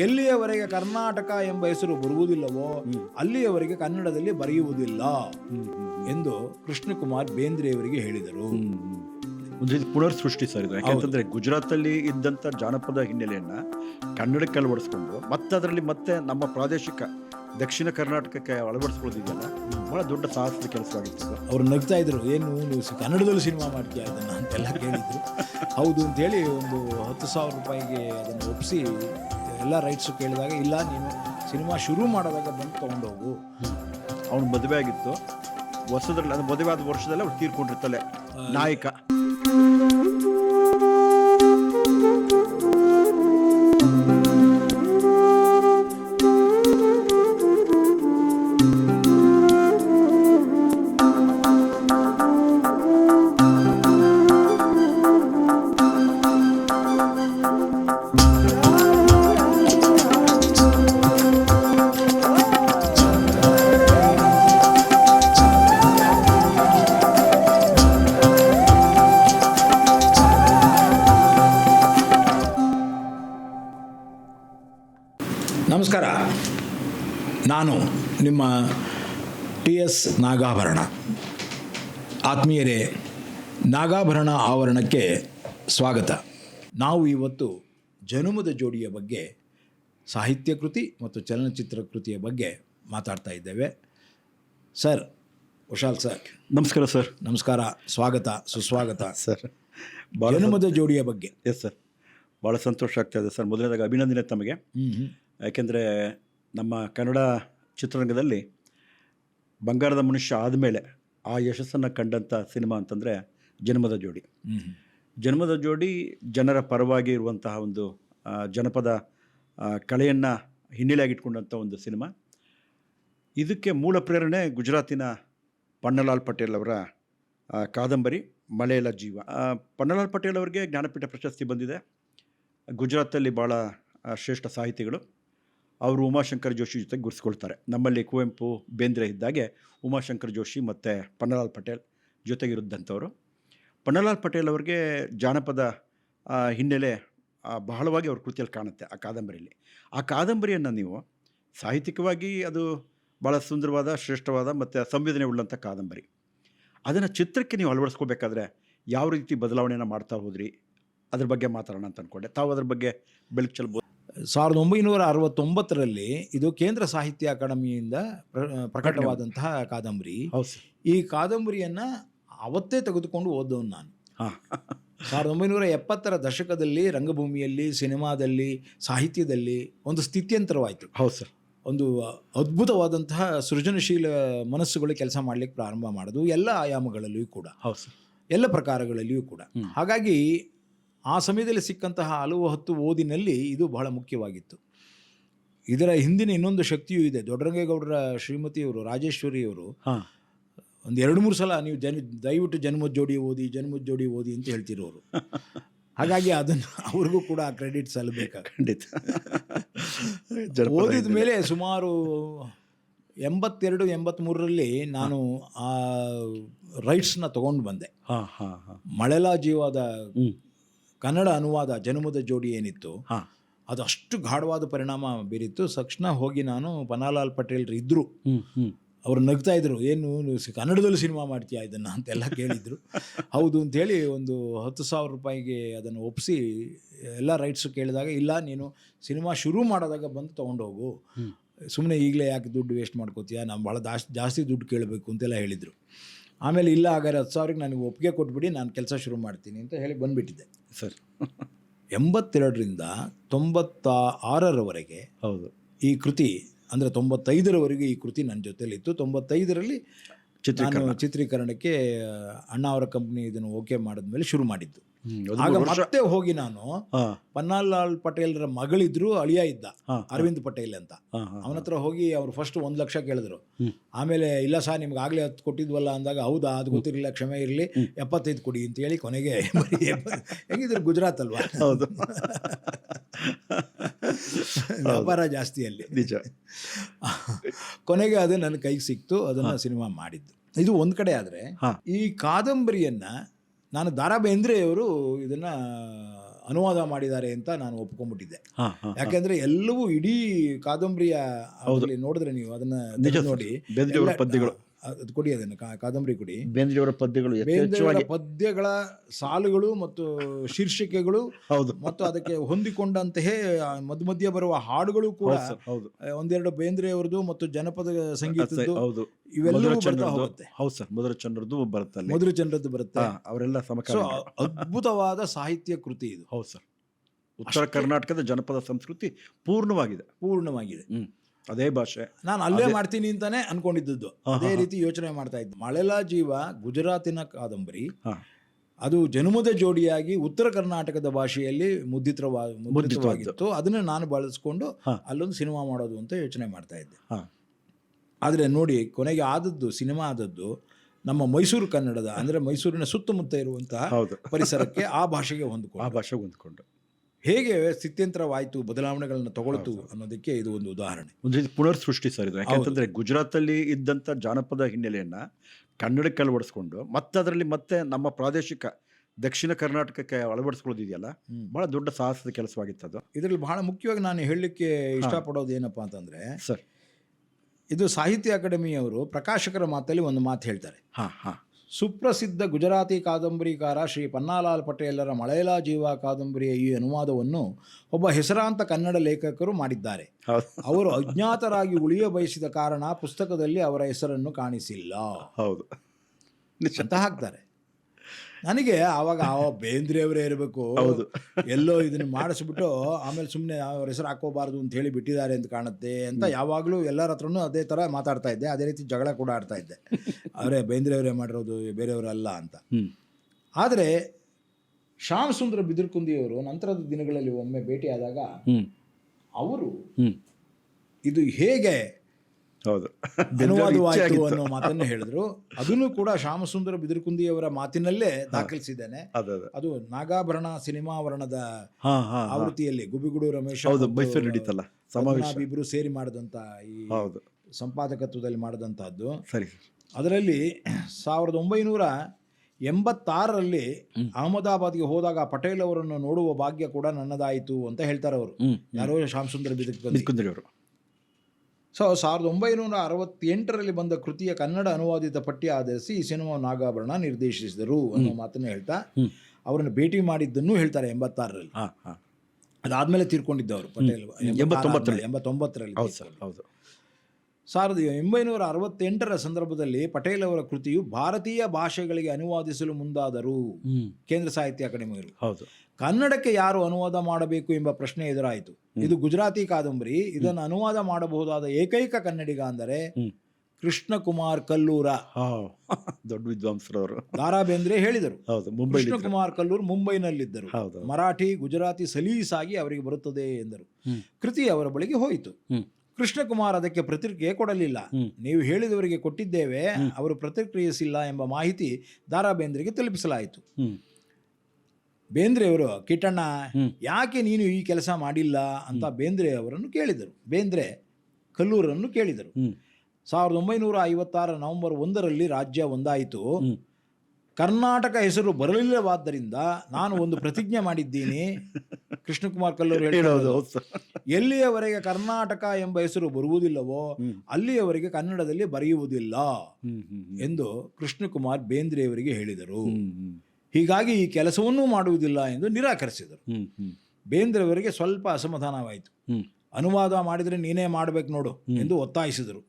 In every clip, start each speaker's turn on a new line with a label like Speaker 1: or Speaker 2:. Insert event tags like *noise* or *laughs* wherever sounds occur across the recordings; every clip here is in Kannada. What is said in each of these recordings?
Speaker 1: ಎಲ್ಲಿಯವರೆಗೆ ಕರ್ನಾಟಕ ಎಂಬ ಹೆಸರು ಬರುವುದಿಲ್ಲವೋ ಅಲ್ಲಿಯವರೆಗೆ ಕನ್ನಡದಲ್ಲಿ ಬರೆಯುವುದಿಲ್ಲ ಎಂದು ಕೃಷ್ಣಕುಮಾರ್ ಬೇಂದ್ರೆಯವರಿಗೆ ಹೇಳಿದರು.
Speaker 2: ಪುನರ್ ಸೃಷ್ಟಿ ಸರ್ ಇದು. ಯಾಕೆಂತಂದ್ರೆ ಗುಜರಾತಲ್ಲಿ ಇದ್ದಂಥ ಜಾನಪದ ಹಿನ್ನೆಲೆಯನ್ನ ಕನ್ನಡಕ್ಕೆ ಅಳವಡಿಸ್ಕೊಂಡು ಮತ್ತೆ ಅದರಲ್ಲಿ ಮತ್ತೆ ನಮ್ಮ ಪ್ರಾದೇಶಿಕ ದಕ್ಷಿಣ ಕರ್ನಾಟಕಕ್ಕೆ ಅಳವಡಿಸ್ಕೊಳ್ಳೋದಿದೆಯಲ್ಲ ಬಹಳ ದೊಡ್ಡ ಸಾಹಸದ ಕೆಲಸವಾಗಿತ್ತು ಸರ್
Speaker 1: ಅವ್ರು ನಗ್ತಾ ಇದ್ರು ಏನು ನೀವು ಕನ್ನಡದಲ್ಲಿ ಸಿನಿಮಾ ಮಾಡ್ತೀಯ ಅದನ್ನು ಅಂತೆಲ್ಲ ಕೇಳಿದ್ರು. *laughs* ಹೌದು ಅಂತೇಳಿ ಒಂದು ಹತ್ತು ಸಾವಿರ ರೂಪಾಯಿಗೆ ಅದನ್ನು ಒಪ್ಪಿಸಿ ಎಲ್ಲ ರೈಟ್ಸು ಕೇಳಿದಾಗ ಇಲ್ಲ ನೀನು ಸಿನಿಮಾ ಶುರು ಮಾಡೋದಾಗ ಬಂದು ತೊಗೊಂಡೋಗು.
Speaker 2: ಅವ್ನ ಮದುವೆ ಆಗಿತ್ತು. ಹೊಸದ್ರಲ್ಲಿ ಅದು ಮದುವೆ ಆದ ವರ್ಷದಲ್ಲೇ ಅವ್ರು ತೀರ್ಕೊಂಡಿರ್ತಾಳೆ ನಾಯಕ.
Speaker 1: ನಿಮ್ಮ ಟಿ ಎಸ್ ನಾಗಾಭರಣ. ಆತ್ಮೀಯರೇ ನಾಗಾಭರಣ ಆವರಣಕ್ಕೆ ಸ್ವಾಗತ. ನಾವು ಇವತ್ತು ಜನುಮದ ಜೋಡಿಯ ಬಗ್ಗೆ ಸಾಹಿತ್ಯ ಕೃತಿ ಮತ್ತು ಚಲನಚಿತ್ರ ಕೃತಿಯ ಬಗ್ಗೆ ಮಾತಾಡ್ತಾ ಇದ್ದೇವೆ. Sir Vishal sir.
Speaker 2: ನಮಸ್ಕಾರ ಸರ್.
Speaker 1: ನಮಸ್ಕಾರ ಸ್ವಾಗತ ಸುಸ್ವಾಗತ.
Speaker 2: ಸರ್
Speaker 1: ಜನುಮದ ಜೋಡಿಯ ಬಗ್ಗೆ.
Speaker 2: ಎಸ್ ಸರ್ ಭಾಳ ಸಂತೋಷ ಆಗ್ತಾ ಇದೆ ಸರ್. ಮೊದಲನೇದಾಗಿ ಅಭಿನಂದನೆ ತಮಗೆ. ಯಾಕೆಂದರೆ ನಮ್ಮ ಕನ್ನಡ ಚಿತ್ರರಂಗದಲ್ಲಿ ಬಂಗಾರದ ಮನುಷ್ಯ ಆದಮೇಲೆ ಆ ಯಶಸ್ಸನ್ನು ಕಂಡಂಥ ಸಿನಿಮಾ ಅಂತಂದರೆ ಜನ್ಮದ ಜೋಡಿ. ಜನ್ಮದ ಜೋಡಿ ಜನರ ಪರವಾಗಿ ಇರುವಂತಹ ಒಂದು ಜನಪದ ಕಲೆಯನ್ನು ಹಿನ್ನೆಲೆಯಾಗಿಟ್ಕೊಂಡಂಥ ಒಂದು ಸಿನಿಮಾ. ಇದಕ್ಕೆ ಮೂಲ ಪ್ರೇರಣೆ ಗುಜರಾತಿನ ಪನ್ನಲಾಲ್ ಪಟೇಲ್ ಅವರ ಕಾದಂಬರಿ ಮಳೆಯಲ ಜೀವ. ಪನ್ನಲಾಲ್ ಪಟೇಲ್ ಅವರಿಗೆ ಜ್ಞಾನಪೀಠ ಪ್ರಶಸ್ತಿ ಬಂದಿದೆ. ಗುಜರಾತಲ್ಲಿ ಭಾಳ ಶ್ರೇಷ್ಠ ಸಾಹಿತಿಗಳು. ಅವರು ಉಮಾಶಂಕರ್ ಜೋಶಿ ಜೊತೆ ಗುರುಸ್ಕೊಳ್ತಾರೆ. ನಮ್ಮಲ್ಲಿ ಕುವೆಂಪು ಬೇಂದ್ರೆ ಇದ್ದಾಗೆ ಉಮಾಶಂಕರ್ ಜೋಶಿ ಮತ್ತು ಪನ್ನಲಾಲ್ ಪಟೇಲ್ ಜೊತೆಗಿರುದ್ದಂಥವ್ರು. ಪನ್ನಲಾಲ್ ಪಟೇಲ್ ಅವರಿಗೆ ಜಾನಪದ ಹಿನ್ನೆಲೆ ಬಹಳವಾಗಿ ಅವ್ರ ಕೃತಿಯಲ್ಲಿ ಕಾಣುತ್ತೆ ಆ ಕಾದಂಬರಿಯಲ್ಲಿ ಆ ಕಾದಂಬರಿಯನ್ನು ನೀವು ಸಾಹಿತ್ಯಿಕವಾಗಿ ಅದು ಭಾಳ ಸುಂದರವಾದ, ಶ್ರೇಷ್ಠವಾದ ಮತ್ತು ಸಂವೇದನೆ ಉಳ್ಳಂಥ ಕಾದಂಬರಿ. ಅದನ್ನು ಚಿತ್ರಕ್ಕೆ ನೀವು ಅಳವಡಿಸ್ಕೋಬೇಕಾದ್ರೆ ಯಾವ ರೀತಿ ಬದಲಾವಣೆಯನ್ನು ಮಾಡ್ತಾ ಹೋದ್ರಿ? ಅದ್ರ ಬಗ್ಗೆ ಮಾತಾಡೋಣ ಅಂತ ಅಂದ್ಕೊಂಡೆ ತಾವು ಅದ್ರ ಬಗ್ಗೆ ಬೆಳಕು ಚೆಲ್ಬೋದು.
Speaker 1: ಸಾವಿರದ ಒಂಬೈನೂರ ಅರವತ್ತೊಂಬತ್ತರಲ್ಲಿ ಇದು ಕೇಂದ್ರ ಸಾಹಿತ್ಯ ಅಕಾಡೆಮಿಯಿಂದ ಪ್ರ- ಪ್ರಕಟವಾದಂತಹ ಕಾದಂಬರಿ. ಈ ಕಾದಂಬರಿಯನ್ನು ಅವತ್ತೇ ತೆಗೆದುಕೊಂಡು ಓದೋನು ನಾನು. ಸಾವಿರದ ಒಂಬೈನೂರ ಎಪ್ಪತ್ತರ ದಶಕದಲ್ಲಿ ರಂಗಭೂಮಿಯಲ್ಲಿ ಸಿನಿಮಾದಲ್ಲಿ ಸಾಹಿತ್ಯದಲ್ಲಿ ಒಂದು ಸ್ಥಿತ್ಯಂತರವಾಯಿತು.
Speaker 2: ಹೌದು ಸರ್.
Speaker 1: ಒಂದು ಅದ್ಭುತವಾದಂತಹ ಸೃಜನಶೀಲ ಮನಸ್ಸುಗಳು ಕೆಲಸ ಮಾಡಲಿಕ್ಕೆ ಪ್ರಾರಂಭ ಮಾಡೋದು ಎಲ್ಲ ಆಯಾಮಗಳಲ್ಲಿಯೂ ಕೂಡ.
Speaker 2: ಹೌದು ಸರ್.
Speaker 1: ಎಲ್ಲ ಪ್ರಕಾರಗಳಲ್ಲಿಯೂ ಕೂಡ. ಹಾಗಾಗಿ ಆ ಸಮಯದಲ್ಲಿ ಸಿಕ್ಕಂತಹ ಹಲವು ಹತ್ತು ಓದಿನಲ್ಲಿ ಇದು ಬಹಳ ಮುಖ್ಯವಾಗಿತ್ತು. ಇದರ ಹಿಂದಿನ ಇನ್ನೊಂದು ಶಕ್ತಿಯೂ ಇದೆ. ದೊಡ್ಡರಂಗೇಗೌಡರ ಶ್ರೀಮತಿಯವರು ರಾಜೇಶ್ವರಿಯವರು
Speaker 2: ಹಾಂ.
Speaker 1: ಒಂದು ಎರಡು ಮೂರು ಸಲ ನೀವು ಜನ ದಯವಿಟ್ಟು ಜನ್ಮದ ಜೋಡಿ ಓದಿ ಜನ್ಮದ ಜೋಡಿ ಓದಿ ಅಂತ ಹೇಳ್ತಿರೋರು. ಹಾಗಾಗಿ ಅದನ್ನು ಅವ್ರಿಗೂ ಕೂಡ ಆ ಕ್ರೆಡಿಟ್ ಸಲ್ಲಬೇಕು
Speaker 2: ಖಂಡಿತ.
Speaker 1: ಓದಿದ ಮೇಲೆ ಸುಮಾರು ಎಂಬತ್ತೆರಡು ಎಂಬತ್ತ್ಮೂರರಲ್ಲಿ ನಾನು ಆ ರೈಟ್ಸ್ನ ತಗೊಂಡು ಬಂದೆ.
Speaker 2: ಹಾಂ ಹಾಂ ಹಾಂ.
Speaker 1: ಮಳೆಲಾ ಜೀವದ ಕನ್ನಡ ಅನುವಾದ ಜನುಮದ ಜೋಡಿ ಏನಿತ್ತು
Speaker 2: ಹಾಂ.
Speaker 1: ಅದು ಅಷ್ಟು ಗಾಢವಾದ ಪರಿಣಾಮ ಬೀರಿತ್ತು. ತಕ್ಷಣ ಹೋಗಿ ನಾನು ಪನಾಲಾಲ್ ಪಟೇಲ್ರು ಇದ್ದರು ಅವ್ರು ನಗ್ತಾ ಇದ್ರು ಏನು ಕನ್ನಡದಲ್ಲಿ ಸಿನಿಮಾ ಮಾಡ್ತೀಯಾ ಇದನ್ನು? ಅಂತೆಲ್ಲ ಕೇಳಿದರು. ಹೌದು ಅಂತೇಳಿ ಒಂದು ಹತ್ತು ಸಾವಿರ ರೂಪಾಯಿಗೆ ಅದನ್ನು ಒಪ್ಪಿಸಿ ಎಲ್ಲ ರೈಟ್ಸು ಕೇಳಿದಾಗ ಇಲ್ಲ ನೀನು ಸಿನಿಮಾ ಶುರು ಮಾಡೋದಾಗ ಬಂದು ತೊಗೊಂಡೋಗು. ಸುಮ್ಮನೆ ಈಗಲೇ ಯಾಕೆ ದುಡ್ಡು ವೇಸ್ಟ್ ಮಾಡ್ಕೋತೀಯ? ನಾವು ಭಾಳ ಜಾಸ್ತಿ ಜಾಸ್ತಿ ದುಡ್ಡು ಕೇಳಬೇಕು ಅಂತೆಲ್ಲ ಹೇಳಿದರು. ಆಮೇಲೆ ಇಲ್ಲ ಹಾಗಾದ್ರೆ ಹತ್ತು ಸಾವಿರಕ್ಕೆ ನನಗೆ ಒಪ್ಪಿಗೆ ಕೊಟ್ಬಿಡಿ ನಾನು ಕೆಲಸ ಶುರು ಮಾಡ್ತೀನಿ ಅಂತ ಹೇಳಿ ಬಂದುಬಿಟ್ಟಿದ್ದೆ.
Speaker 2: ಸರ್.
Speaker 1: ಎಂಬತ್ತೆರಡರಿಂದ ತೊಂಬತ್ತ ಆರರವರೆಗೆ
Speaker 2: ಹೌದು.
Speaker 1: ಈ ಕೃತಿ ಅಂದರೆ ತೊಂಬತ್ತೈದರವರೆಗೆ ಈ ಕೃತಿ ನನ್ನ ಜೊತೆಲಿತ್ತು. ತೊಂಬತ್ತೈದರಲ್ಲಿ
Speaker 2: ಚಿತ್ರೀಕರಣ.
Speaker 1: ಚಿತ್ರೀಕರಣಕ್ಕೆ ಅಣ್ಣ ಅವರ ಕಂಪ್ನಿ ಇದನ್ನು ಓಕೆ ಮಾಡಿದ್ಮೇಲೆ ಶುರು ಮಾಡಿದ್ದು. ಆಗ ಮತ್ತೆ ಹೋಗಿ ನಾನು
Speaker 2: ಪನ್ನಾಲ್
Speaker 1: ಪನ್ನಾಲಾಲ್ ಪಟೇಲ್ರ ಮಗಳಿದ್ರು ಅಳಿಯ ಇದ್ದ ಅರವಿಂದ್ ಪಟೇಲ್ ಅಂತ. ಅವನ ಹತ್ರ ಹೋಗಿ ಅವ್ರು ಫಸ್ಟ್ ಒಂದು ಲಕ್ಷ ಕೇಳಿದ್ರು. ಆಮೇಲೆ ಇಲ್ಲ ಸಾ ನಿಮ್ಗೆ ಆಗಲೇ ಹತ್ತು ಕೊಟ್ಟಿದ್ವಲ್ಲ ಅಂದಾಗ ಹೌದಾ ಅದು ಗೊತ್ತಿರಲಿಲ್ಲ ಕ್ಷಮೆ ಇರಲಿ. ಎಪ್ಪತ್ತೈದು ಕೊಡಿ ಅಂತ ಹೇಳಿ ಕೊನೆಗೆ *laughs* ಹೆಂಗಿದ್ರು ಗುಜರಾತ್ ಅಲ್ವಾ?
Speaker 2: ಹೌದು. *laughs*
Speaker 1: ವ್ಯಾಪಾರ ಜಾಸ್ತಿ ಅಲ್ಲಿ
Speaker 2: ನಿಜ. *laughs*
Speaker 1: ಕೊನೆಗೆ ಅದು ನನ್ನ ಕೈಗೆ ಸಿಕ್ತು ಅದನ್ನ ಸಿನಿಮಾ ಮಾಡಿದ್ದು. ಇದು ಒಂದ್ ಕಡೆ ಆದ್ರೆ ಈ ಕಾದಂಬರಿಯನ್ನ ನಾನು ದಾರಾ ಬೇಂದ್ರೆಯವರು ಇದನ್ನ ಅನುವಾದ ಮಾಡಿದ್ದಾರೆ ಅಂತ ನಾನು ಒಪ್ಕೊಂಡ್ಬಿಟ್ಟಿದ್ದೆ. ಯಾಕೆಂದ್ರೆ ಎಲ್ಲವೂ ಇಡೀ ಕಾದಂಬರಿಯ ನೋಡಿದ್ರೆ ನೀವು ಅದನ್ನ ನೋಡಿ.
Speaker 2: ಪದ್ಯಗಳು.
Speaker 1: ಅದು ಕೊಡಿ ಅದನ್ನು ಕಾ- ಕಾದಂಬರಿ ಕೊಡಿ.
Speaker 2: ಬೇಂದ್ರೆಯವರ ಪದ್ಯಗಳು
Speaker 1: ಬೇಂದ್ರೆಯವರ
Speaker 2: ಯಥೇಚ್ಛವಾಗಿ
Speaker 1: ಪದ್ಯಗಳ ಸಾಲುಗಳು ಮತ್ತು ಶೀರ್ಷಿಕೆಗಳು
Speaker 2: ಹೌದು.
Speaker 1: ಮತ್ತು ಅದಕ್ಕೆ ಹೊಂದಿಕೊಂಡಂತೆಯೇ ಆ ಮಧ್ಯ ಮಧ್ಯ ಬರುವ ಹಾಡುಗಳು ಕೂಡ
Speaker 2: ಹೌದು ಸರ್ ಹೌದು.
Speaker 1: ಆ, ಒಂದೆರಡು ಬೇಂದ್ರೆಯವರದು ಮತ್ತು ಜನಪದ ಸಂಗೀತದ್ದು
Speaker 2: ಹೌದು.
Speaker 1: ಇವೆಲ್ಲವೂ ಬರ್ತಾ
Speaker 2: ಮಧುರಚಂದ್ರದ್ದು
Speaker 1: ಹೋಗುತ್ತೆ.
Speaker 2: ಹೌದು ಸರ್ ಮಧುರಚಂದ್ರದ್ದು ಬರುತ್ತೆ ಅಲ್ಲಿ.
Speaker 1: ಮಧುರ ಚಂದ್ರದ್ದು ಬರುತ್ತೆ.
Speaker 2: ಹಾ, ಅವರೆಲ್ಲ
Speaker 1: ಸೊ
Speaker 2: ಸಮಕಾಲ
Speaker 1: ಅದ್ಭುತವಾದ ಸಾಹಿತ್ಯ ಕೃತಿ ಇದು.
Speaker 2: ಹೌದು ಸರ್. ಉತ್ತರ ಕರ್ನಾಟಕದ ಜನಪದ ಸಂಸ್ಕೃತಿ ಪೂರ್ಣವಾಗಿದೆ.
Speaker 1: ಪೂರ್ಣವಾಗಿದೆ.
Speaker 2: ಹ್ಮ್. ಅದೇ ಭಾಷೆ.
Speaker 1: ನಾನು ಅಲ್ಲೇ ಮಾಡ್ತೀನಿ ಅಂತಾನೆ ಅನ್ಕೊಂಡಿದ್ದದ್ದು. ಅದೇ ರೀತಿ ಯೋಚನೆ ಮಾಡ್ತಾ ಇದ್ದೆ. ಮಳೆಲ ಜೀವ ಗುಜರಾತಿನ ಕಾದಂಬರಿ. ಅದು ಜನುಮದ ಜೋಡಿಯಾಗಿ ಉತ್ತರ ಕರ್ನಾಟಕದ ಭಾಷೆಯಲ್ಲಿ ಮುದ್ರಿತವಾ ಮುದ್ರಿತವಾಗಿತ್ತು. ಅದನ್ನ ನಾನು ಬಳಸ್ಕೊಂಡು. ಅಲ್ಲೊಂದು ಸಿನಿಮಾ ಮಾಡೋದು ಅಂತ ಯೋಚನೆ ಮಾಡ್ತಾ ಇದ್ದೆ. ಆದ್ರೆ ನೋಡಿ ಕೊನೆಗೆ ಆದದ್ದು ಸಿನಿಮಾ ಆದದ್ದು ನಮ್ಮ ಮೈಸೂರು ಕನ್ನಡದ ಅಂದರೆ ಮೈಸೂರಿನ ಸುತ್ತಮುತ್ತ ಇರುವಂತಹ ಪರಿಸರಕ್ಕೆ ಆ ಭಾಷೆಗೆ
Speaker 2: ಆ
Speaker 1: ಹೊಂದಿಕೊಂಡು
Speaker 2: ಭಾಷೆಗೆ ಹೊಂದ್ಕೊಂಡು
Speaker 1: ಹೇಗೆ ಸ್ಥಿತ್ಯಂತರವಾಯಿತು ಬದಲಾವಣೆಗಳನ್ನು ತಗೊಳ್ತು ಅನ್ನೋದಕ್ಕೆ ಇದು ಒಂದು ಉದಾಹರಣೆ.
Speaker 2: ಒಂದು ಪುನರ್ ಸೃಷ್ಟಿ ಸರ್ ಇದು. ಯಾಕಂತಂದ್ರೆ ಗುಜರಾತಲ್ಲಿ ಇದ್ದಂಥ ಜಾನಪದ ಹಿನ್ನೆಲೆಯನ್ನ ಕನ್ನಡಕ್ಕೆ ಅಳವಡಿಸ್ಕೊಂಡು ಮತ್ತೆ ಅದರಲ್ಲಿ ಮತ್ತೆ ನಮ್ಮ ಪ್ರಾದೇಶಿಕ ದಕ್ಷಿಣ ಕರ್ನಾಟಕಕ್ಕೆ ಅಳವಡಿಸ್ಕೊಳ್ಳೋದಿದೆಯಲ್ಲ. ಬಹಳ ದೊಡ್ಡ ಸಾಹಸದ ಕೆಲಸವಾಗಿತ್ತು ಅದು.
Speaker 1: ಇದರಲ್ಲಿ ಬಹಳ ಮುಖ್ಯವಾಗಿ ನಾನು ಹೇಳಲಿಕ್ಕೆ ಇಷ್ಟಪಡೋದು ಏನಪ್ಪ ಅಂತಂದ್ರೆ
Speaker 2: ಸರ್.
Speaker 1: ಇದು ಸಾಹಿತ್ಯ ಅಕಾಡೆಮಿಯವರು ಪ್ರಕಾಶಕರ ಮಾತಲ್ಲಿ ಒಂದು ಮಾತು ಹೇಳ್ತಾರೆ.
Speaker 2: ಹಾ ಹಾ.
Speaker 1: ಸುಪ್ರಸಿದ್ಧ ಗುಜರಾತಿ ಕಾದಂಬರಿಕಾರ ಶ್ರೀ ಪನ್ನಾಲಾಲ್ ಪಟೇಲರ ಮಳೆಯಲ ಜೀವ ಕಾದಂಬರಿಯ ಈ ಅನುವಾದವನ್ನು ಒಬ್ಬ ಹೆಸರಾಂತ ಕನ್ನಡ ಲೇಖಕರು ಮಾಡಿದ್ದಾರೆ. ಅವರು ಅಜ್ಞಾತರಾಗಿ ಉಳಿಯ ಬಯಸಿದ ಕಾರಣ ಪುಸ್ತಕದಲ್ಲಿ ಅವರ ಹೆಸರನ್ನು ಕಾಣಿಸಿಲ್ಲ.
Speaker 2: ಹೌದು.
Speaker 1: ಅಂತ ಹಾಕ್ತಾರೆ. ನನಗೆ ಆವಾಗ ಆ ಬೇಂದ್ರೆಯವರೇ ಇರಬೇಕು.
Speaker 2: ಹೌದು.
Speaker 1: ಎಲ್ಲೋ ಇದನ್ನ ಮಾಡಿಸ್ಬಿಟ್ಟು ಆಮೇಲೆ ಸುಮ್ಮನೆ ಅವ್ರ ಹೆಸರು ಹಾಕೋಬಾರ್ದು ಅಂತ ಹೇಳಿ ಬಿಟ್ಟಿದ್ದಾರೆ ಅಂತ ಕಾಣುತ್ತೆ ಅಂತ ಯಾವಾಗಲೂ ಎಲ್ಲರ ಹತ್ರನು ಅದೇ ಥರ ಮಾತಾಡ್ತಾ ಇದ್ದೆ. ಅದೇ ರೀತಿ ಜಗಳ ಕೂಡ ಆಡ್ತಾ ಇದ್ದೆ. ಅವರೇ ಬೇಂದ್ರೆಯವರೇ ಮಾಡಿರೋದು ಬೇರೆಯವರಲ್ಲ ಅಂತ. ಆದರೆ ಶ್ಯಾಮ್ ಸುಂದರ ಬಿದಿರ್ಕುಂದಿಯವರು ನಂತರದ ದಿನಗಳಲ್ಲಿ ಒಮ್ಮೆ ಭೇಟಿಯಾದಾಗ ಅವರು ಇದು ಹೇಗೆ
Speaker 2: ಹೌದು.
Speaker 1: ಅನುವಾದವಾಯಿತು ಅನ್ನೋ ಮಾತನ್ನು ಹೇಳಿದ್ರು. ಅದನ್ನು ಕೂಡ ಶ್ಯಾಮಸುಂದರ ಬಿದಿರ್ಕುಂದಿಯವರ ಮಾತಿನಲ್ಲೇ ದಾಖಲಿಸಿದ್ದೇನೆ.
Speaker 2: ಅದೇ
Speaker 1: ನಾಗಾಭರಣ ಸಿನಿಮಾ ವರ್ಣದ. ಆವೃತ್ತಿಯಲ್ಲಿ ಗುಬಿಗುಡು ರಮೇಶ್
Speaker 2: ಹೌದು
Speaker 1: ಮತ್ತು
Speaker 2: ಮೈಸೂರು ನಡೀತಲ್ಲ ಸಮಾವೇಶ.
Speaker 1: ಪದ್ಮನಾಭ್ ಇಬ್ರು ಸೇರಿ ಮಾಡಿದಂತ ಈ ಸಂಪಾದಕತ್ವದಲ್ಲಿ ಮಾಡಿದಂತಹದ್ದು.
Speaker 2: ಸರಿ.
Speaker 1: ಅದರಲ್ಲಿ ಸಾವಿರದ ಒಂಬೈನೂರ ಎಂಬತ್ತಾರರಲ್ಲಿ ಅಹಮದಾಬಾದ್ಗೆ ಹೋದಾಗ ಪಟೇಲ್ ಅವರನ್ನು ನೋಡುವ ಭಾಗ್ಯ ಕೂಡ ನನ್ನದಾಯಿತು ಅಂತ ಹೇಳ್ತಾರೆ ಅವರು ಯಾರೋ ಶ್ಯಾಮಸುಂದರ ಬಿದಿರುಕುಂದಿ.
Speaker 2: ಅವರು
Speaker 1: ಸೊ ಸಾವಿರದ ಒಂಬೈನೂರ ಅರವತ್ತೆಂಟರಲ್ಲಿ ಬಂದ ಕೃತಿಯ ಕನ್ನಡ ಅನುವಾದಿತ ಪಟ್ಟಿ ಆಧರಿಸಿ ಈ ಸಿನಿಮಾ ನಾಗಾಭರಣ ನಿರ್ದೇಶಿಸಿದರು ಅನ್ನೋ ಮಾತನ್ನು ಹೇಳ್ತಾ. ಅವರನ್ನು ಭೇಟಿ ಮಾಡಿದ್ದನ್ನು ಹೇಳ್ತಾರೆ ಎಂಬತ್ತಾರರಲ್ಲಿ.
Speaker 2: ಹಾ ಹಾ.
Speaker 1: ಅದಾದ್ಮೇಲೆ ತೀರ್ಕೊಂಡಿದ್ದವರು ಪಟೇಲ್
Speaker 2: ಎಂಬತ್ತೊಂಬತ್ತರಲ್ಲಿ.
Speaker 1: ಎಂಬತ್ತೊಂಬತ್ತರಲ್ಲಿ
Speaker 2: ಹೌದು.
Speaker 1: ಸಾವಿರದ ಒಂಬೈನೂರ ಅರವತ್ತೆಂಟರ ಸಂದರ್ಭದಲ್ಲಿ ಪಟೇಲ್ ಅವರ ಕೃತಿಯು ಭಾರತೀಯ ಭಾಷೆಗಳಿಗೆ ಅನುವಾದಿಸಲು ಮುಂದಾದರು ಕೇಂದ್ರ ಸಾಹಿತ್ಯ ಅಕಾಡೆಮಿಯವರು
Speaker 2: ಹೌದು.
Speaker 1: ಕನ್ನಡಕ್ಕೆ ಯಾರು ಅನುವಾದ ಮಾಡಬೇಕು ಎಂಬ ಪ್ರಶ್ನೆ ಎದುರಾಯಿತು. ಇದು ಗುಜರಾತಿ ಕಾದಂಬರಿ. ಇದನ್ನು ಅನುವಾದ ಮಾಡಬಹುದಾದ ಏಕೈಕ ಕನ್ನಡಿಗ ಅಂದರೆ
Speaker 2: ಕೃಷ್ಣ
Speaker 1: ಕೃಷ್ಣಕುಮಾರ್ ಕಲ್ಲೂರ.
Speaker 2: ಹಾ. ದೊಡ್ಡ ವಿದ್ವಾಂಸರವರು.
Speaker 1: ದಾರಾ ಬೇಂದ್ರೆ ಹೇಳಿದರು.
Speaker 2: ಹೌದು ಕೃಷ್ಣ
Speaker 1: ಕೃಷ್ಣಕುಮಾರ್ ಕಲ್ಲೂರ್ ಮುಂಬೈನಲ್ಲಿದ್ದರು.
Speaker 2: ಹೌದು.
Speaker 1: ಮರಾಠಿ ಗುಜರಾತಿ ಸಲೀಸಾಗಿ ಅವರಿಗೆ ಬರುತ್ತದೆ ಎಂದರು. ಕೃತಿ ಅವರ ಬಳಿಗೆ ಹೋಯಿತು. ಕೃಷ್ಣಕುಮಾರ್ ಅದಕ್ಕೆ ಪ್ರತಿಕ್ರಿಯೆ ಕೊಡಲಿಲ್ಲ. ನೀವು ಹೇಳಿದವರಿಗೆ ಕೊಟ್ಟಿದ್ದೇವೆ ಅವರು ಪ್ರತಿಕ್ರಿಯಿಸಿಲ್ಲ ಎಂಬ ಮಾಹಿತಿ ದಾರಾ ಬೇಂದ್ರೆಗೆ ತಲುಪಿಸಲಾಯಿತು. ಬೇಂದ್ರೆ ಅವರು
Speaker 2: ಕಿಟಣ್ಣ
Speaker 1: ಯಾಕೆ ನೀನು ಈ ಕೆಲಸ ಮಾಡಿಲ್ಲ ಅಂತ ಬೇಂದ್ರೆ ಅವರನ್ನು ಕೇಳಿದರು. ಬೇಂದ್ರೆ ಕಲ್ಲೂರನ್ನು ಕೇಳಿದರು. ಸಾವಿರದ ಒಂಬೈನೂರ ಐವತ್ತಾರ ನವೆಂಬರ್ ಒಂದರಲ್ಲಿ ರಾಜ್ಯ ಒಂದಾಯಿತು. ಕರ್ನಾಟಕ ಹೆಸರು ಬರಲಿಲ್ಲವಾದ್ದರಿಂದ ನಾನು ಒಂದು ಪ್ರತಿಜ್ಞೆ ಮಾಡಿದ್ದೀನಿ. ಕೃಷ್ಣಕುಮಾರ್ ಕಲ್ಲೂರು
Speaker 2: ಹೇಳೋದು ಸರ್.
Speaker 1: ಎಲ್ಲಿಯವರೆಗೆ ಕರ್ನಾಟಕ ಎಂಬ ಹೆಸರು ಬರುವುದಿಲ್ಲವೋ ಅಲ್ಲಿಯವರೆಗೆ ಕನ್ನಡದಲ್ಲಿ ಬರೆಯುವುದಿಲ್ಲ ಎಂದು ಕೃಷ್ಣಕುಮಾರ್ ಬೇಂದ್ರೆಯವರಿಗೆ ಹೇಳಿದರು. ಹೀಗಾಗಿ ಈ ಕೆಲಸವನ್ನೂ ಮಾಡುವುದಿಲ್ಲ ಎಂದು ನಿರಾಕರಿಸಿದರು. ಬೇಂದ್ರೆಯವರಿಗೆ ಸ್ವಲ್ಪ ಅಸಮಾಧಾನವಾಯಿತು. ಅನುವಾದ ಮಾಡಿದರೆ ನೀನೇ ಮಾಡಬೇಕು ನೋಡು ಎಂದು ಒತ್ತಾಯಿಸಿದರು.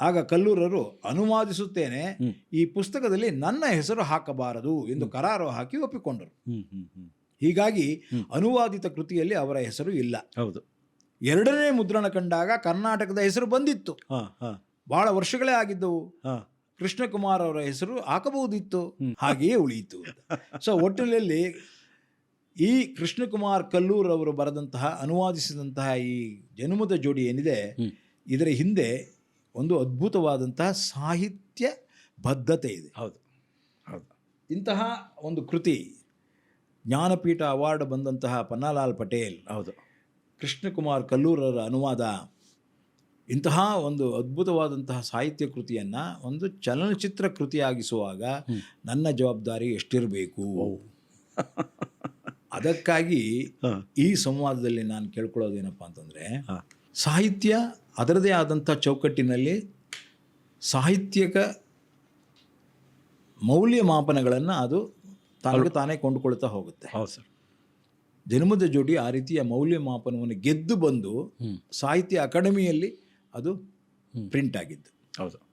Speaker 1: ಆಗ ಕಲ್ಲೂರರು ಅನುವಾದಿಸುತ್ತೇನೆ ಈ ಪುಸ್ತಕದಲ್ಲಿ ನನ್ನ ಹೆಸರು ಹಾಕಬಾರದು ಎಂದು ಕರಾರು ಹಾಕಿ ಒಪ್ಪಿಕೊಂಡರು. ಹೀಗಾಗಿ. ಅನುವಾದಿತ ಕೃತಿಯಲ್ಲಿ ಅವರ ಹೆಸರು ಇಲ್ಲ.
Speaker 2: ಹೌದು.
Speaker 1: ಎರಡನೇ ಮುದ್ರಣ ಕಂಡಾಗ ಕರ್ನಾಟಕದ ಹೆಸರು ಬಂದಿತ್ತು.
Speaker 2: ಹಾ ಹಾ.
Speaker 1: ಬಹಳ ವರ್ಷಗಳೇ ಆಗಿದ್ದವು.
Speaker 2: ಹಾ.
Speaker 1: ಕೃಷ್ಣಕುಮಾರ್ ಅವರ ಹೆಸರು ಹಾಕಬಹುದಿತ್ತು. ಹಾಗೆಯೇ ಉಳಿಯಿತು ಸೊ ಒಟ್ಟಿನಲ್ಲಿ ಈ ಕೃಷ್ಣಕುಮಾರ್ ಕಲ್ಲೂರ್ ಅವರು ಬರೆದಂತಹ ಅನುವಾದಿಸಿದಂತಹ ಈ ಜನುಮದ ಜೋಡಿ ಏನಿದೆ ಇದರ ಹಿಂದೆ ಒಂದು ಅದ್ಭುತವಾದಂತಹ ಸಾಹಿತ್ಯ ಬದ್ಧತೆ ಇದೆ.
Speaker 2: ಹೌದು. ಹೌದು.
Speaker 1: ಇಂತಹ ಒಂದು ಕೃತಿ ಜ್ಞಾನಪೀಠ ಅವಾರ್ಡ್ ಬಂದಂತಹ ಪನ್ನಾಲಾಲ್ ಪಟೇಲ್
Speaker 2: ಹೌದು.
Speaker 1: ಕೃಷ್ಣಕುಮಾರ್ ಕಲ್ಲೂರರ ಅನುವಾದ ಇಂತಹ ಒಂದು ಅದ್ಭುತವಾದಂತಹ ಸಾಹಿತ್ಯ ಕೃತಿಯನ್ನು ಒಂದು ಚಲನಚಿತ್ರ ಕೃತಿಯಾಗಿಸುವಾಗ ನನ್ನ ಜವಾಬ್ದಾರಿ ಎಷ್ಟಿರಬೇಕು? ಅದಕ್ಕಾಗಿ ಈ ಸಂವಾದದಲ್ಲಿ ನಾನು ಕೇಳ್ಕೊಳ್ಳೋದೇನಪ್ಪ ಅಂತಂದರೆ ಸಾಹಿತ್ಯ ಅದರದೇ ಆದಂಥ ಚೌಕಟ್ಟಿನಲ್ಲಿ ಸಾಹಿತ್ಯಕ ಮೌಲ್ಯಮಾಪನಗಳನ್ನು ಅದು ತಾನು ತಾನೇ ಕೊಂಡುಕೊಳ್ತಾ ಹೋಗುತ್ತೆ.
Speaker 2: ಹೌದು ಸರ್.
Speaker 1: ಜನ್ಮದ ಜೋಡಿ ಆ ರೀತಿಯ ಮೌಲ್ಯಮಾಪನವನ್ನು ಗೆದ್ದು ಬಂದು ಸಾಹಿತ್ಯ ಅಕಾಡೆಮಿಯಲ್ಲಿ ಅದು. ಪ್ರಿಂಟ್ ಆಗಿದ್ದು.
Speaker 2: ಹೌದು.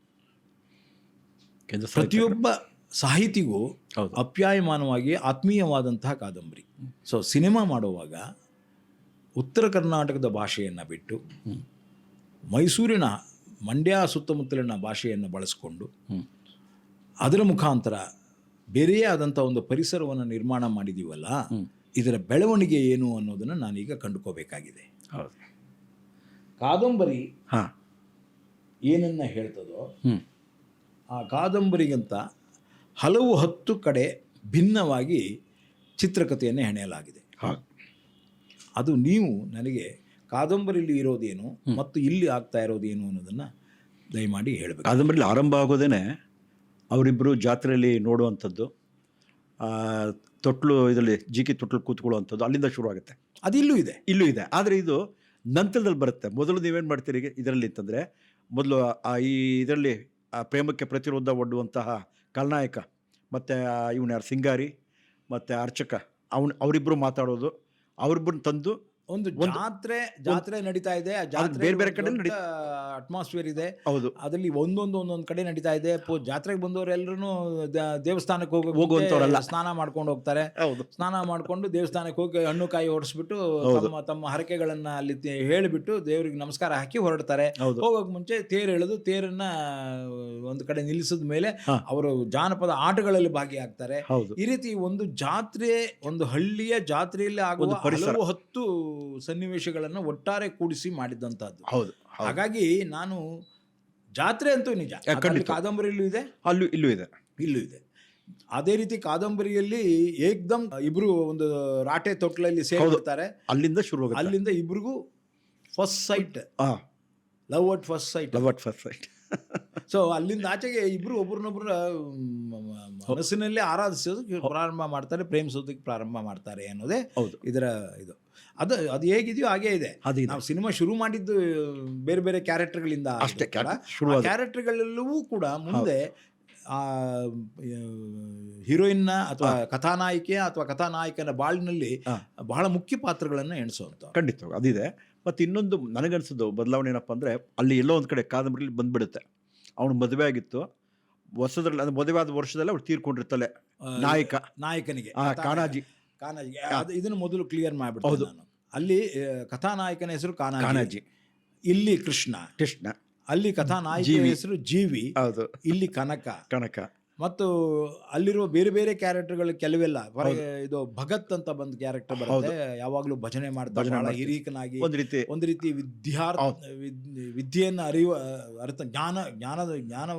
Speaker 1: ಪ್ರತಿಯೊಬ್ಬ ಸಾಹಿತಿಗೂ ಅಪ್ಯಾಯಮಾನವಾಗಿ ಆತ್ಮೀಯವಾದಂತಹ ಕಾದಂಬರಿ. ಸೊ ಸಿನಿಮಾ ಮಾಡುವಾಗ ಉತ್ತರ ಕರ್ನಾಟಕದ ಭಾಷೆಯನ್ನು ಬಿಟ್ಟು. ಮೈಸೂರಿನ ಮಂಡ್ಯ ಸುತ್ತಮುತ್ತಲಿನ ಭಾಷೆಯನ್ನು ಬಳಸಿಕೊಂಡು ಅದರ ಮುಖಾಂತರ ಬೇರೆಯೇ ಆದಂಥ ಒಂದು ಪರಿಸರವನ್ನು ನಿರ್ಮಾಣ ಮಾಡಿದ್ದೀವಲ್ಲ ಇದರ ಬೆಳವಣಿಗೆ ಏನು ಅನ್ನೋದನ್ನು ನಾನೀಗ ಕಂಡುಕೋಬೇಕಾಗಿದೆ.
Speaker 2: ಹೌದು.
Speaker 1: ಕಾದಂಬರಿ
Speaker 2: ಹಾಂ.
Speaker 1: ಏನನ್ನ ಹೇಳ್ತದೋ ಆ ಕಾದಂಬರಿಗಿಂತ ಹಲವು ಹತ್ತು ಕಡೆ ಭಿನ್ನವಾಗಿ ಚಿತ್ರಕಥೆಯನ್ನು ಹೆಣೆಯಲಾಗಿದೆ.
Speaker 2: ಹಾಂ
Speaker 1: ಅದು ನೀವು ನನಗೆ ಕಾದಂಬರಿಲಿ ಇರೋದೇನು ಮತ್ತು ಇಲ್ಲಿ ಆಗ್ತಾ ಇರೋದೇನು ಅನ್ನೋದನ್ನು ದಯಮಾಡಿ ಹೇಳಬೇಕು.
Speaker 2: ಕಾದಂಬರಿಲಿ ಆರಂಭ ಆಗೋದೇ ಅವರಿಬ್ಬರು ಜಾತ್ರೆಯಲ್ಲಿ ನೋಡುವಂಥದ್ದು ತೊಟ್ಲು ಇದರಲ್ಲಿ ಜೀಕಿ ತೊಟ್ಲು ಕೂತ್ಕೊಳ್ಳುವಂಥದ್ದು ಅಲ್ಲಿಂದ ಶುರು ಆಗುತ್ತೆ.
Speaker 1: ಇಲ್ಲೂ ಇದೆ.
Speaker 2: ಇಲ್ಲೂ ಇದೆ. ಆದರೆ ಇದು ನಂತರದಲ್ಲಿ ಬರುತ್ತೆ. ಮೊದಲು ನೀವೇನು ಮಾಡ್ತೀರಿ ಇದರಲ್ಲಿ ಅಂತಂದರೆ ಮೊದಲು ಆ ಈ ಇದರಲ್ಲಿ ಆ ಪ್ರೇಮಕ್ಕೆ ಪ್ರತಿರೋಧ ಒಡ್ಡುವಂತಹ ಕಲ್ನಾಯಕ ಮತ್ತು ಇವನು ಯಾರು ಸಿಂಗಾರಿ ಮತ್ತು ಅರ್ಚಕ ಅವನು ಅವರಿಬ್ಬರು ಮಾತಾಡೋದು ಅವರಿಬ್ಬರನ್ನ ತಂದು
Speaker 1: ಒಂದು ಜಾತ್ರೆ ಜಾತ್ರೆ ನಡೀತಾ ಇದೆ. ಆ ಜಾತ್ರೆ
Speaker 2: ಬೇರೆ ಬೇರೆ ಕಡೆ
Speaker 1: ಅಟ್ಮಾಸ್ಫಿಯರ್ ಇದೆ.
Speaker 2: ಹೌದು.
Speaker 1: ಅದರಲ್ಲಿ ಒಂದೊಂದು ಒಂದೊಂದು ಕಡೆ ನಡೀತಾ ಇದೆ. ಪೋ- ಜಾತ್ರೆಗೆ ಬಂದವರೆಲ್ಲರೂ ದೇವಸ್ಥಾನಕ್ಕೆ ಹೋಗಿ
Speaker 2: ಹೋಗುವಂಥವ್ರಲ್ಲ.
Speaker 1: ಸ್ನಾನ ಮಾಡ್ಕೊಂಡು ಹೋಗ್ತಾರೆ. ಸ್ನಾನ ಮಾಡ್ಕೊಂಡು ದೇವಸ್ಥಾನಕ್ಕೆ ಹೋಗಿ ಹಣ್ಣು ಕಾಯಿ ಹೊಡಿಸ್ಬಿಟ್ಟು
Speaker 2: ಹೌದು.
Speaker 1: ತಮ್ಮ ತಮ್ಮ ಹರಕೆಗಳನ್ನ ಅಲ್ಲಿ ಹೇಳಿಬಿಟ್ಟು ದೇವರಿಗೆ ನಮಸ್ಕಾರ ಹಾಕಿ ಹೊರಡ್ತಾರೆ. ಹೋಗೋಕ್ ಮುಂಚೆ ತೇರು ಎಳೆದು ತೇರನ್ನ ಒಂದು ಕಡೆ ನಿಲ್ಲಿಸಿದ ಮೇಲೆ ಅವರು ಜಾನಪದ ಆಟಗಳಲ್ಲಿ ಭಾಗಿಯಾಗ್ತಾರೆ. ಈ ರೀತಿ ಒಂದು ಜಾತ್ರೆ ಒಂದು ಹಳ್ಳಿಯ ಜಾತ್ರೆಯಲ್ಲಿ ಆಗುವ ಹಲವು ಹತ್ತು ಸನ್ನಿವೇಶಗಳನ್ನು ಒಟ್ಟಾರೆ ಕೂಡಿಸಿ ಮಾಡಿದ್ದಂಥದ್ದು
Speaker 2: ಹೌದು
Speaker 1: ಹಾಗಾಗಿ ನಾನು ಜಾತ್ರೆ ಅಂತೂ ನಿಜ. ಕಾದಂಬರಿಯಲ್ಲೂ ಇದೆ?
Speaker 2: ಅಲ್ಲೂ ಇಲ್ಲೂ ಇದೆ.
Speaker 1: ಇಲ್ಲೂ ಇದೆ. ಅದೇ ರೀತಿ ಕಾದಂಬರಿಯಲ್ಲಿ ಏಕ್ದಮ್ ಇಬ್ರು ಒಂದು ರಾಟೆ ತೊಟ್ಲಲ್ಲಿ ಸೇರ್ತಾರೆ
Speaker 2: ಅಲ್ಲಿಂದ ಶುರು
Speaker 1: ಅಲ್ಲಿಂದ ಇಬ್ರಿಗೂ first sight love at first sight
Speaker 2: love at first sight
Speaker 1: so ಅಲ್ಲಿಂದ ಆಚೆಗೆ ಇಬ್ರು ಒಬ್ರನ್ನೊಬ್ರು ಮನಸ್ಸಿನಲ್ಲಿ ಆರಾಧಿಸೋದಕ್ಕೆ ಪ್ರಾರಂಭ ಮಾಡ್ತಾರೆ ಪ್ರೇಮಿಸೋದಕ್ಕೆ ಪ್ರಾರಂಭ ಮಾಡ್ತಾರೆ ಅನ್ನೋದೇ
Speaker 2: ಹೌದು.
Speaker 1: ಇದರ ಇದು. ಅದು ಅದು ಹೇಗಿದೆಯೋ ಹಾಗೇ ಇದೆ.
Speaker 2: ಅದು
Speaker 1: ನಾವು ಸಿನಿಮಾ ಶುರು ಮಾಡಿದ್ದು ಬೇರೆ ಬೇರೆ ಕ್ಯಾರೆಕ್ಟರ್ಗಳಿಂದ
Speaker 2: ಅಷ್ಟೇ
Speaker 1: ಕ್ಯಾರೆಕ್ಟರ್ಗಳೆಲ್ಲವೂ ಕೂಡ ಮುಂದೆ ಆ ಹೀರೋಯಿನ್ನ ಅಥವಾ ಕಥಾನಾಯಕಿಯ ಅಥವಾ ಕಥಾನಾಯಕನ ಬಾಳಿನಲ್ಲಿ. ಬಹಳ ಮುಖ್ಯ ಪಾತ್ರಗಳನ್ನು ಎಣಿಸುವಂಥ
Speaker 2: ಖಂಡಿತ ಅದಿದೆ ಮತ್ತು ಇನ್ನೊಂದು ನನಗನ್ಸೋದು ಬದಲಾವಣೆ ಏನಪ್ಪ ಅಂದರೆ ಅಲ್ಲಿ ಎಲ್ಲೋ ಒಂದು ಕಡೆ ಕಾದಂಬರಿಲಿ ಬಂದ್ಬಿಡುತ್ತೆ. ಅವನು ಮದುವೆ ಆಗಿತ್ತು. ಹೊಸದ್ರಲ್ಲಿ ಅದು ಮದುವೆ ಆದ ವರ್ಷದಲ್ಲಿ ಅವ್ರು ತೀರ್ಕೊಂಡಿರ್ತಾಳೆ. ನಾಯಕ.
Speaker 1: ನಾಯಕನಿಗೆ.
Speaker 2: ಆ ಕಾಣಾಜಿ
Speaker 1: ಕಾನಾಜಿ. ಅದು ಇದನ್ನು ಮೊದಲು ಕ್ಲಿಯರ್ ಮಾಡಿಬಿಡ್ತೀನಿ ನಾನು. ಅಲ್ಲಿ ಕಥಾನಾಯಕನ ಹೆಸರು ಕಾನಾಜಿ.
Speaker 2: ಕಾಣಾಜಿ
Speaker 1: ಇಲ್ಲಿ ಕೃಷ್ಣ.
Speaker 2: ಕೃಷ್ಣ.
Speaker 1: ಅಲ್ಲಿ ಕಥಾನಾಯಕನ
Speaker 2: ಜೀವಿ.
Speaker 1: ಹೆಸರು ಜೀವಿ.
Speaker 2: ಹೌದು.
Speaker 1: ಇಲ್ಲಿ ಕನಕ.
Speaker 2: ಕನಕ.
Speaker 1: ಮತ್ತು ಅಲ್ಲಿರುವ ಬೇರೆ ಬೇರೆ ಕ್ಯಾರೆಕ್ಟರ್ಗಳು ಕೆಲವೆಲ್ಲ ಇದು ಭಗತ್ ಅಂತ ಬಂದ ಕ್ಯಾರೆಕ್ಟರ್ ಬರುತ್ತೆ. ಯಾವಾಗಲೂ ಭಜನೆ ಮಾಡ್ತಾರೆ
Speaker 2: ಹಿರಿಯಕನಾಗಿ
Speaker 1: ಹಿರೀಕನಾಗಿ
Speaker 2: ಒಂದು ರೀತಿ.
Speaker 1: ಒಂದು ರೀತಿ ವಿದ್ಯಾರ್ಥಿ ವಿದ್ಯೆಯನ್ನು ಅರಿಯುವ ಅರ್ಥ ಜ್ಞಾನ ಜ್ಞಾನದ ಜ್ಞಾನ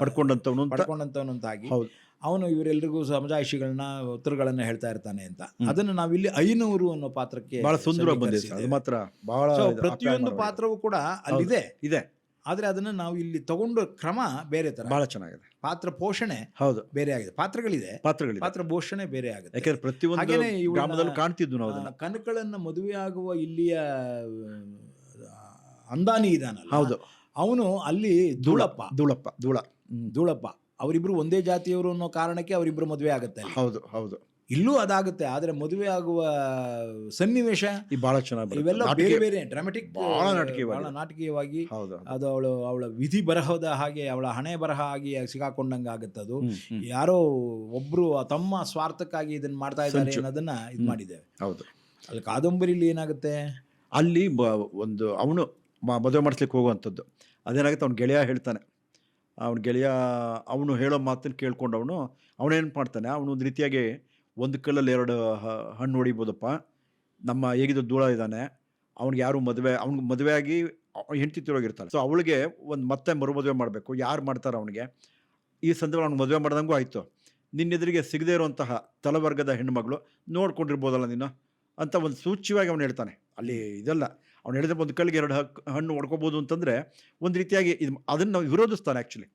Speaker 2: ಪಡ್ಕೊಂಡಂತವನು ಅಂತ.
Speaker 1: ಪಡ್ಕೊಂಡಂತವನಂತಾಗಿ ಅವನು ಇವರೆಲ್ಲರಿಗೂ ಸಮಜಾಯಿಷಿಗಳನ್ನ ಉತ್ತರಗಳನ್ನ ಹೇಳ್ತಾ ಇರ್ತಾನೆ ಅಂತ. ಅದನ್ನು ನಾವಿಲ್ಲಿ ಐನೂರು ಅನ್ನೋ ಪಾತ್ರಕ್ಕೆ
Speaker 2: ಬಹಳ ಅದು ಮಾತ್ರ ಬಹಳ
Speaker 1: ಪ್ರತಿಯೊಂದು ಪಾತ್ರವೂ ಕೂಡ ಅಲ್ಲಿದೆ.
Speaker 2: ಇದೆ.
Speaker 1: ಆದ್ರೆ ಅದನ್ನ ನಾವು ಇಲ್ಲಿ ತಗೊಂಡು ಕ್ರಮ ಬೇರೆ ತರ.
Speaker 2: ಬಹಳ ಚೆನ್ನಾಗಿದೆ.
Speaker 1: ಪಾತ್ರ ಪೋಷಣೆ
Speaker 2: ಹೌದು.
Speaker 1: ಬೇರೆ ಆಗಿದೆ. ಪಾತ್ರಗಳಿದೆ.
Speaker 2: ಪಾತ್ರಗಳಿದೆ.
Speaker 1: ಪಾತ್ರ ಪೋಷಣೆ ಬೇರೆ ಆಗುತ್ತೆ.
Speaker 2: ಯಾಕಂದ್ರೆ ಪ್ರತಿಯೊಂದು
Speaker 1: ಹಾಗೇನೆ
Speaker 2: ಗ್ರಾಮದಲ್ಲೂ ಕಾಣ್ತಿದ್ವು ನಾವು ಅದನ್ನ.
Speaker 1: ಆ, ಮದುವೆಯಾಗುವ ಮದುವೆ ಆಗುವ ಇಲ್ಲಿಯ ಅಂದಾನಿ ಇದಾನ
Speaker 2: ಹೌದು.
Speaker 1: ಅವನು ಅಲ್ಲಿ ಧೂಳಪ್ಪ
Speaker 2: ಧೂಳಪ್ಪ ಧೂಳ ಹ್ಮ್.
Speaker 1: ಧೂಳಪ್ಪ ಅವರಿಬ್ರು ಒಂದೇ ಜಾತಿಯವರು ಅನ್ನೋ ಕಾರಣಕ್ಕೆ ಅವರಿಬ್ರು ಮದುವೆ ಆಗುತ್ತೆ ಅಲ್ಲಿ.
Speaker 2: ಹೌದು ಹೌದು.
Speaker 1: ಇಲ್ಲೂ ಅದಾಗುತ್ತೆ ಆದ್ರೆ ಮದುವೆ ಆಗುವ ಸನ್ನಿವೇಶ
Speaker 2: ಬಹಳ ಚೆನ್ನಾಗಿ.
Speaker 1: ಇವೆಲ್ಲ ಬೇರೆ ಬೇರೆ ಡ್ರಾಮೆಟಿಕ್
Speaker 2: ಬಹಳ.
Speaker 1: ಬಹಳ ನಾಟಕೀಯವಾಗಿ
Speaker 2: ಹೌದು.
Speaker 1: ಅದು ಅವಳು ಅವಳ ವಿಧಿ ಬರಹದ ಹಾಗೆ ಅವಳ ಹಣೆ ಬರಹ ಆಗಿ ಸಿಗಾಕೊಂಡಂಗೆ
Speaker 2: ಆಗುತ್ತೆ ಅದು.
Speaker 1: ಯಾರೋ ಒಬ್ರು ತಮ್ಮ ಸ್ವಾರ್ಥಕ್ಕಾಗಿ ಇದನ್ನ ಮಾಡ್ತಾ ಇದ್ದಾರೆ ಅನ್ನೋದನ್ನ ಇದು ಮಾಡಿದ್ದೇವೆ.
Speaker 2: ಹೌದು.
Speaker 1: ಅಲ್ಲಿ ಕಾದಂಬರಿಲಿ ಏನಾಗುತ್ತೆ?
Speaker 2: ಅಲ್ಲಿ ಒಂದು ಅವನು ಮದುವೆ ಮಾಡಿಸ್ಲಿಕ್ಕೆ ಹೋಗುವಂಥದ್ದು. ಅದೇನಾಗುತ್ತೆ ಅವ್ನ ಗೆಳೆಯ ಹೇಳ್ತಾನೆ. ಅವನ ಗೆಳೆಯ ಅವನು ಹೇಳೋ ಮಾತನ್ನು ಕೇಳ್ಕೊಂಡು ಅವನು ಅವನೇನು ಮಾಡ್ತಾನೆ ಅವನು ಒಂದು ರೀತಿಯಾಗಿ ಒಂದು ಕಲ್ಲಲ್ಲಿ ಎರಡು ಹಣ್ಣು ಹೊಡಿಬೋದಪ್ಪ. ನಮ್ಮ ಹೇಗಿದ್ದು ದೂಳ ಇದ್ದಾನೆ. ಅವ್ನಿಗೆ ಯಾರು ಮದುವೆ, ಅವ್ನಿಗೆ ಮದುವೆ ಆಗಿ ಹೆಂಡತಿ ತಿರೋಗಿರ್ತಾಳೆ. ಸೊ ಅವಳಿಗೆ ಒಂದು ಮತ್ತೆ ಮರು ಮದುವೆ ಮಾಡಬೇಕು. ಯಾರು ಮಾಡ್ತಾರೆ ಅವನಿಗೆ? ಈ ಸಂದರ್ಭ ಅವ್ನಿಗೆ ಮದುವೆ ಮಾಡ್ದಂಗೂ ಆಯಿತು. ನಿನ್ನೆದುರಿಗೆ ಸಿಗದೇ ಇರುವಂತಹ ತಲವರ್ಗದ ಹೆಣ್ಣುಮಗಳು ನೋಡ್ಕೊಂಡಿರ್ಬೋದಲ್ಲ ನೀನು? ಅಂತ ಒಂದು ಸೂಚ್ಯವಾಗಿ ಅವನು ಹೇಳ್ತಾನೆ. ಅಲ್ಲಿ ಇದೆಲ್ಲ, ಅವ್ನು ಹೇಳಿದ್ರೆ ಒಂದು ಕಲ್ಲಿಗೆ ಎರಡು ಹಣ್ಣು ಹೊಡ್ಕೋಬೋದು ಅಂತಂದರೆ ಒಂದು ರೀತಿಯಾಗಿ ಇದು ಅದನ್ನು ವಿರೋಧಿಸ್ತಾನೆ ಆ್ಯಕ್ಚುಲಿ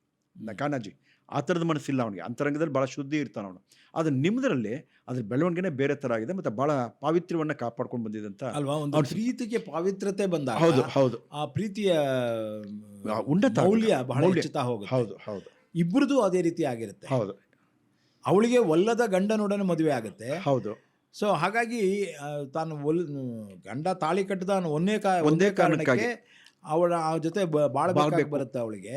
Speaker 2: ಕಾನಾಜಿ. ಆ ಥರದ ಮನಸ್ಸಿಲ್ಲ ಅವನಿಗೆ. ಅಂತರಂಗದಲ್ಲಿ ಭಾಳ ಶುದ್ಧಿ ಇರ್ತಾನೆ ಅವನು. ಆದರೆ ನಿಮ್ಮದರಲ್ಲಿ ಅದ್ರ ಬೆಳವಣಿಗೆನೇ ಬೇರೆ ಥರ ಆಗಿದೆ ಮತ್ತು ಭಾಳ ಪಾವಿತ್ರ್ಯವನ್ನು ಕಾಪಾಡ್ಕೊಂಡು ಬಂದಿದಂತ
Speaker 1: ಅಲ್ವಾ? ಒಂದು ಪ್ರೀತಿಗೆ ಪಾವಿತ್ರತೆ ಬಂದ
Speaker 2: ಹೌದು ಹೌದು.
Speaker 1: ಆ ಪ್ರೀತಿಯ
Speaker 2: ಉಂಡ ಉನ್ನತ
Speaker 1: ಮೌಲ್ಯ ಬಹಳ
Speaker 2: ಉಚಿತ
Speaker 1: ಹೆಚ್ಚುತ್ತಾ ಹೋಗುತ್ತೆ.
Speaker 2: ಹೌದು ಹೌದು.
Speaker 1: ಇಬ್ಬರದು ಅದೇ ರೀತಿ ಆಗಿರುತ್ತೆ.
Speaker 2: ಹೌದು.
Speaker 1: ಅವಳಿಗೆ ಒಲ್ಲದ ಗಂಡನೊಡನೆ ಮದುವೆ ಆಗುತ್ತೆ.
Speaker 2: ಹೌದು.
Speaker 1: ಸೊ ಹಾಗಾಗಿ ತಾನು ಒಲ್ ಗಂಡ ತಾಳಿ ಕಟ್ಟದ ಒಂದೇ ಕಾ
Speaker 2: ಒಂದೇ
Speaker 1: ಕಾರಣಕ್ಕೆ ಅವಳ ಜೊತೆ
Speaker 2: ಬಾಳ್ಬೇಕು.
Speaker 1: ಬರುತ್ತೆ ಅವಳಿಗೆ.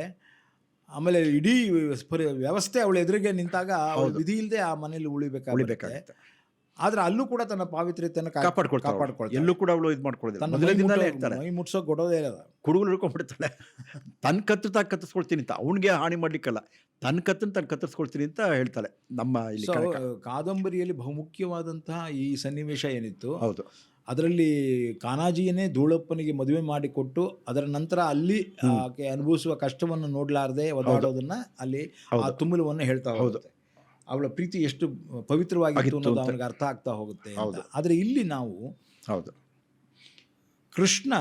Speaker 1: ಆಮೇಲೆ ಇಡೀ ವ್ಯವಸ್ಥೆ ಅವಳ ಎದುರಿಗೆ ನಿಂತಾಗ ಅವಳು. ವಿಧಿ ಇಲ್ಲದೆ ಆ ಮನೆಯಲ್ಲಿ ಉಳಿಬೇಕಾಗುತ್ತೆ.
Speaker 2: ಉಳಿಬೇಕಾಗುತ್ತೆ.
Speaker 1: ಆದ್ರೆ ಅಲ್ಲೂ ಕೂಡ ತನ್ನ ಪಾವಿತ್ರ್ಯತೆಯನ್ನು ಕಾ-
Speaker 2: ಕಾಪಾಡ್ಕೊಳ್ತಾಳೆ
Speaker 1: ಕಾಪಾಡ್ಕೊಳ್ತಾಳೆ.
Speaker 2: ಎಲ್ಲೂ ಕೂಡ ಅವಳು ಇದು ಮಾಡ್ಕೊಳ್ಳೋದಿಲ್ಲ
Speaker 1: ತನ್ನ
Speaker 2: ಮೊದಲನೇ
Speaker 1: ಮೈ
Speaker 2: ದಿನದಲ್ಲೇ
Speaker 1: ಮುಟ್ಟೋ-
Speaker 2: ಹೇಳ್ತಾಳೆ
Speaker 1: ಮೈ ಮುಟ್ಸೋಕ್ ಕೊಡೋದೇ ಇಲ್ಲ.
Speaker 2: ಕುಡುಗಲು ಹಿಡ್ಕೊಂಡ್ಬಿಡ್ತಾಳೆ. ತನ್ನ ಕತ್ತುತ್ತಾ ಕತ್ತರಿಸ್ಕೊಳ್ತೀನಿ ಅಂತ. ಅವನಿಗೆ ಹಾನಿ ಮಾಡ್ಲಿಕ್ಕಲ್ಲ. ತನ್ನ ಕತ್ತನ್ನು ತಾನು ಕತ್ತರಿಸ್ಕೊಳ್ತೀನಿ ಅಂತ ಹೇಳ್ತಾಳೆ ನಮ್ಮ ಇಲ್ಲಿ
Speaker 1: ಸೊ
Speaker 2: ಕನಕ.
Speaker 1: ಕಾದಂಬರಿಯಲ್ಲಿ ಬಹುಮುಖ್ಯವಾದಂತಹ ಈ ಸನ್ನಿವೇಶ ಏನಿತ್ತು?
Speaker 2: ಹೌದು.
Speaker 1: ಅದರಲ್ಲಿ ಕಾನಾಜಿಯನ್ನೇ ಧೂಳಪ್ಪನಿಗೆ ಮದುವೆ ಮಾಡಿಕೊಟ್ಟು ಅದರ ನಂತರ ಅಲ್ಲಿ ಆಕೆ ಅನುಭವಿಸುವ ಕಷ್ಟವನ್ನು ನೋಡಲಾರದೆ ಒದಾಡೋದನ್ನ ಅಲ್ಲಿ ಆ ತುಂಬಲವನ್ನು ಹೇಳ್ತಾ
Speaker 2: ಹೌದು.
Speaker 1: ಹೋಗುತ್ತೆ. ಅವಳ ಪ್ರೀತಿ ಎಷ್ಟು ಪವಿತ್ರವಾಗಿತ್ತು ಅನ್ನೋದು. ಅವನಿಗೆ ಅರ್ಥ ಆಗ್ತಾ ಹೋಗುತ್ತೆ ಆದರೆ ಇಲ್ಲಿ ನಾವು
Speaker 2: ಹೌದು.
Speaker 1: ಕೃಷ್ಣ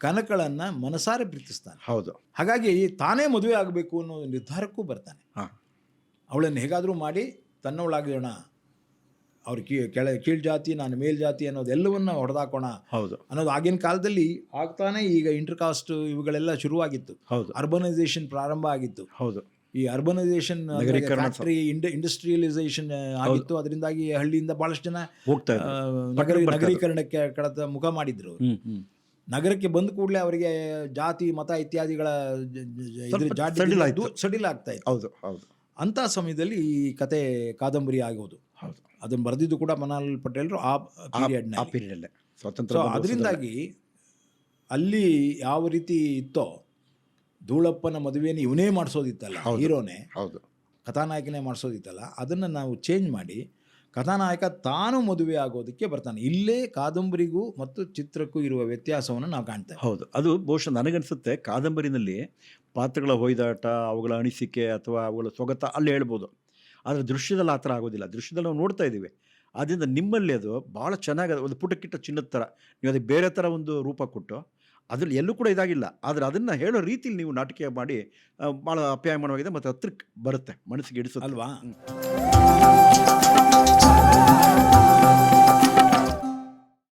Speaker 1: ಕನಕಳನ್ನ ಮನಸಾರೆ ಪ್ರೀತಿಸ್ತಾನೆ.
Speaker 2: ಹೌದು.
Speaker 1: ಹಾಗಾಗಿ ತಾನೇ ಮದುವೆ ಆಗಬೇಕು ಅನ್ನೋ ನಿರ್ಧಾರಕ್ಕೂ ಬರ್ತಾನೆ. ಅವಳನ್ನು ಹೇಗಾದರೂ ಮಾಡಿ ತನ್ನವಳಾಗೋಣ ಅವ್ರ ಕೀ ಕೆಳ ಕೀಳ್ ಜಾತಿ ನಾನು ಮೇಲ್ ಜಾತಿ ಅನ್ನೋದೆಲ್ಲವನ್ನ ಹೊಡೆದಾಕೋಣ
Speaker 2: ಹೌದು.
Speaker 1: ಅನ್ನೋದು ಆಗಿನ ಕಾಲದಲ್ಲಿ ಆಗ್ತಾನೆ ಈಗ ಇಂಟರ್ ಕಾಸ್ಟ್ ಇವುಗಳೆಲ್ಲ ಶುರುವಾಗಿತ್ತು.
Speaker 2: ಹೌದು.
Speaker 1: ಅರ್ಬನೈಸೇಷನ್ ಪ್ರಾರಂಭ ಆಗಿತ್ತು.
Speaker 2: ಹೌದು.
Speaker 1: ಈ ಅರ್ಬನೈಸೇಷನ್ ಫ್ಯಾಕ್ಟರಿ ಇಂಡಸ್ಟ್ರಿಯಲೈಸೇಷನ್ ಆಗಿತ್ತು. ಅದರಿಂದಾಗಿ ಹಳ್ಳಿಯಿಂದ ಬಹಳಷ್ಟು ಜನ
Speaker 2: ಹೋಗ್ತಾ
Speaker 1: ನಗರ ನಗರೀಕರಣಕ್ಕೆ ಕಡತ ಮುಖ ಮಾಡಿದ್ರು ನಗರಕ್ಕೆ ಬಂದ ಕೂಡಲೇ ಅವರಿಗೆ ಜಾತಿ ಮತ ಇತ್ಯಾದಿಗಳ ಸಡಿಲ್ ಆಗ್ತಾ ಇತ್ತು.
Speaker 2: ಹೌದು ಹೌದು.
Speaker 1: ಅಂತ ಸಮಯದಲ್ಲಿ ಈ ಕತೆ ಕಾದಂಬರಿ ಆಗೋದು.
Speaker 2: ಹೌದು.
Speaker 1: ಅದನ್ನು ಬರೆದಿದ್ದು ಕೂಡ ಮನಾಲ್ ಪಟೇಲ್ರು ಆ
Speaker 2: ಆ
Speaker 1: ಪೀರಿಯಡ್ನ
Speaker 2: ಪೀರಿಯಡಲ್ಲೇ
Speaker 1: ಸೊ
Speaker 2: ಸ್ವಾತಂತ್ರ್ಯ.
Speaker 1: ಅದರಿಂದಾಗಿ ಅಲ್ಲಿ ಯಾವ ರೀತಿ ಇತ್ತೋ ಧೂಳಪ್ಪನ ಮದುವೆಯನ್ನು ಇವನೇ ಮಾಡಿಸೋದಿತ್ತಲ್ಲ ಹೀರೋನೇ.
Speaker 2: ಹೌದು.
Speaker 1: ಕಥಾನಾಯಕನೇ ಮಾಡಿಸೋದಿತ್ತಲ್ಲ ಅದನ್ನು ನಾವು ಚೇಂಜ್ ಮಾಡಿ ಕಥಾನಾಯಕ ತಾನು ಮದುವೆ ಆಗೋದಕ್ಕೆ ಬರ್ತಾನೆ. ಇಲ್ಲೇ ಕಾದಂಬರಿಗೂ ಮತ್ತು ಚಿತ್ರಕ್ಕೂ ಇರುವ ವ್ಯತ್ಯಾಸವನ್ನು ನಾವು ಕಾಣ್ತೇವೆ.
Speaker 2: ಹೌದು ಅದು ಬಹುಶಃ ನನಗನ್ಸುತ್ತೆ ಕಾದಂಬರಿನಲ್ಲಿ ಪಾತ್ರಗಳ ಹೊಯ್ದಾಟ ಅವುಗಳ ಅಣಿಸಿಕೆ ಅಥವಾ ಅವುಗಳ ಸ್ವಗತ ಅಲ್ಲಿ ಹೇಳ್ಬೋದು. ಆದರೆ ದೃಶ್ಯದಲ್ಲಿ ಆ ಥರ ಆಗೋದಿಲ್ಲ. ದೃಶ್ಯದಲ್ಲಿ ನಾವು ನೋಡ್ತಾ ಇದ್ದೀವಿ. ಆದ್ದರಿಂದ ನಿಮ್ಮಲ್ಲಿ ಅದು ಭಾಳ ಚೆನ್ನಾಗಿ ಅದು ಒಂದು ಪುಟಕ್ಕಿಟ್ಟ ಚಿನ್ನದ ಥರ. ನೀವು ಅದಕ್ಕೆ ಬೇರೆ ಥರ ಒಂದು ರೂಪ ಕೊಟ್ಟು ಅದರಲ್ಲಿ ಎಲ್ಲೂ ಕೂಡ ಇದಾಗಿಲ್ಲ. ಆದರೆ ಅದನ್ನು ಹೇಳೋ ರೀತಿಲಿ ನೀವು ನಾಟಕ ಮಾಡಿ ಭಾಳ ಅಪ್ಯಾಯಮಾನವಾಗಿದೆ ಮತ್ತು ಹತ್ರಕ್ಕೆ ಬರುತ್ತೆ ಮನಸ್ಸಿಗೆ ಇಡಿಸೋದು
Speaker 1: ಅಲ್ವಾ.